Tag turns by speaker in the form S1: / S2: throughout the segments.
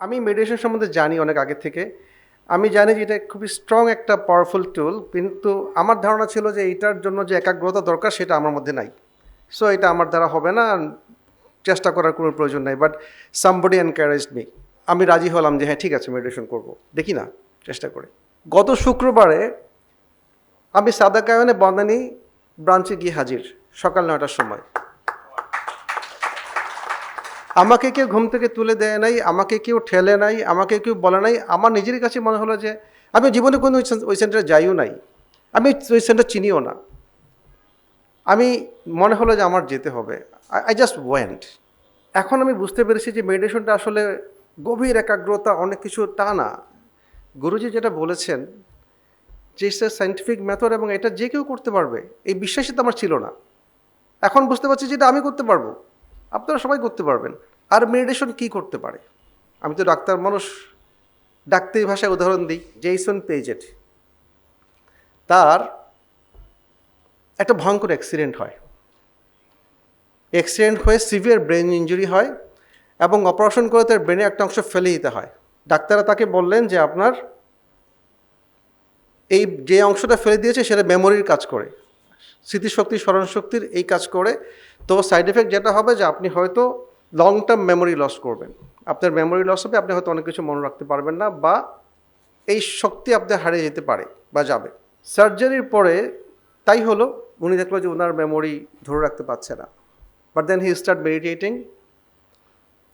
S1: আমি মেডিটেশন সম্বন্ধে জানি অনেক আগে থেকে। আমি জানি যে এটা খুবই স্ট্রং একটা পাওয়ারফুল টুল কিন্তু আমার ধারণা ছিল যে এটার জন্য যে একাগ্রতা দরকার সেটা আমার মধ্যে নাই। সো এটা আমার দ্বারা হবে না চেষ্টা করার কোনো প্রয়োজন নাই বাট সামবডি এনকারেজ মি আমি রাজি হলাম যে হ্যাঁ ঠিক আছে মেডিটেশন করব। দেখি না, চেষ্টা করে। গত শুক্রবারে আমি সাদা কায়নে বন্দানি ব্রাঞ্চে গিয়ে হাজির, সকাল নয়টার সময়। আমাকে কেউ ঘুম থেকে তুলে দেয় নাই, আমাকে কেউ ঠেলে নাই, আমাকে কেউ বলে নাই। আমার নিজের কাছে মনে হলো যে, আমি জীবনে কোনো ওই সেন- ওই সেন্টারে যাইও নাই। আমি ওই সেন্টার চিনিও না। আমি মনে হলো যে আমার যেতে হবে। আই জাস্ট ওয়েন্ট এখন আমি বুঝতে পেরেছি যে মেডিটেশনটা আসলে গভীর একাগ্রতা, অনেক কিছু তা না। গুরুজি যেটা বলেছেন যে সাইন্টিফিক মেথড এবং এটা যে কেউ করতে পারবে, এই বিশ্বাসই তো আমার ছিল না। এখন বুঝতে পারছি যে এটা আমি করতে পারব। আপনারা সবাই করতে পারবেন। আর মেডিটেশন কি করতে পারে? আমি তো ডাক্তার মানুষ ডাক্তারি ভাষায় উদাহরণ দিই জেইসন পেজেট তার একটা ভয়ঙ্কর অ্যাক্সিডেন্ট হয়। অ্যাক্সিডেন্ট হয়ে সিভিয়ার ব্রেন ইঞ্জুরি হয় এবং অপারেশন করে তার ব্রেনে একটা অংশ ফেলে দিতে হয়। ডাক্তাররা তাকে বললেন যে আপনার এই যে অংশটা ফেলে দিয়েছে, সেটা মেমোরির কাজ করে। স্মৃতিশক্তি, স্মরণশক্তির এই কাজ করে। তো সাইড এফেক্ট যেটা হবে যে আপনি হয়তো লং টার্ম মেমোরি লস করবেন। আপনার মেমোরি লস হবে, আপনি হয়তো অনেক কিছু মনে রাখতে পারবেন না বা এই শক্তি আপনার হারিয়ে যেতে পারে বা যাবে। সার্জারির পরে তাই হলো, উনি দেখল যে ওনার মেমোরি ধরে রাখতে পারছে না। But then he start meditating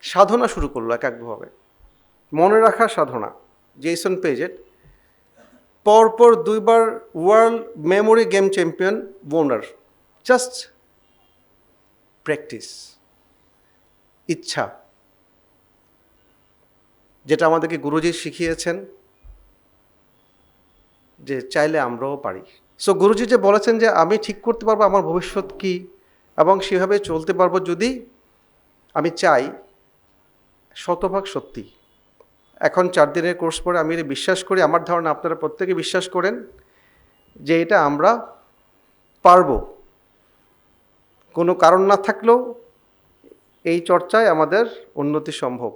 S1: সাধনা শুরু করল একাগ্রভাবে। মনে রাখার সাধনা। জেসন পেজেট পরপর দুইবার ওয়ার্ল্ড মেমোরি গেম চ্যাম্পিয়ন ওনার জাস্ট প্র্যাকটিস, ইচ্ছা, যেটা আমাদেরকে গুরুজি শিখিয়েছেন, যে চাইলে আমরাও পারি। সো গুরুজি যে বলেছেন যে আমি ঠিক করতে পারব, আমার ভবিষ্যৎ কি, এবং সেভাবে চলতে পারব যদি আমি চাই, শতভাগ সত্যি। এখন চার দিনের কোর্স পরে আমি এটা বিশ্বাস করি, আমার ধারণা আপনারা প্রত্যেকে বিশ্বাস করেন যে এটা আমরা পারব। কোনো কারণ না থাকলেও এই চর্চায় আমাদের উন্নতি সম্ভব।